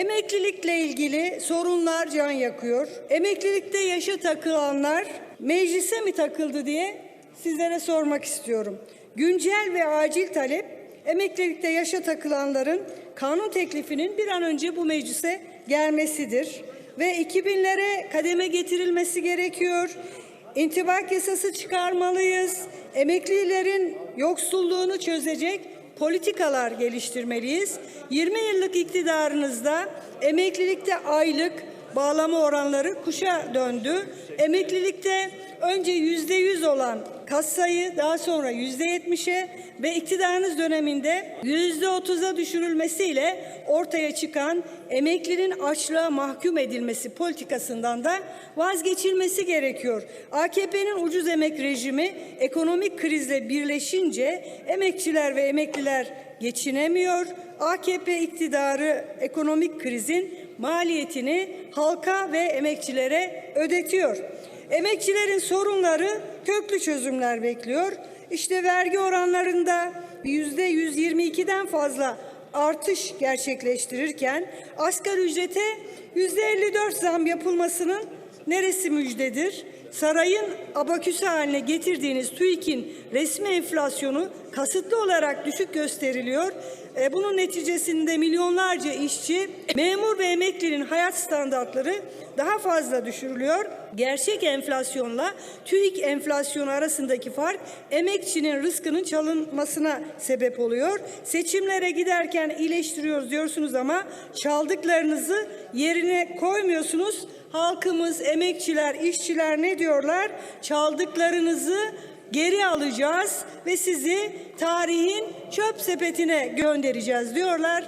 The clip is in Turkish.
Emeklilikle ilgili sorunlar can yakıyor. Emeklilikte yaşa takılanlar meclise mi takıldı diye sizlere sormak istiyorum. Güncel ve acil talep emeklilikte yaşa takılanların kanun teklifinin bir an önce bu meclise gelmesidir ve 2000'lere kademe getirilmesi gerekiyor. İntibak yasası çıkarmalıyız. Emeklilerin yoksulluğunu çözecek politikalar geliştirmeliyiz. 20 yıllık iktidarınızda emeklilikte aylık bağlama oranları kuşa döndü. Emeklilikte önce yüzde yüz olan kassayı daha sonra yüzde yetmişe ve iktidarınız döneminde yüzde otuza düşürülmesiyle ortaya çıkan emeklinin açlığa mahkum edilmesi politikasından da vazgeçilmesi gerekiyor. AKP'nin ucuz emek rejimi ekonomik krizle birleşince emekçiler ve emekliler geçinemiyor. AKP iktidarı ekonomik krizin maliyetini halka ve emekçilere ödetiyor. Emekçilerin sorunları köklü çözümler bekliyor. İşte vergi oranlarında yüzde 122'den fazla artış gerçekleştirirken asgari ücrete yüzde 54 zam yapılmasının neresi müjdedir? Sarayın abaküsü haline getirdiğiniz TÜİK'in resmi enflasyonu kasıtlı olarak düşük gösteriliyor. E, bunun neticesinde milyonlarca işçi, memur ve emeklinin hayat standartları daha fazla düşürülüyor. Gerçek enflasyonla TÜİK enflasyonu arasındaki fark emekçinin rızkının çalınmasına sebep oluyor. Seçimlere giderken iyileştiriyoruz diyorsunuz ama çaldıklarınızı yerine koymuyorsunuz. Halkımız, emekçiler, işçiler ne diyorlar? Çaldıklarınızı geri alacağız ve sizi tarihin çöp sepetine göndereceğiz diyorlar.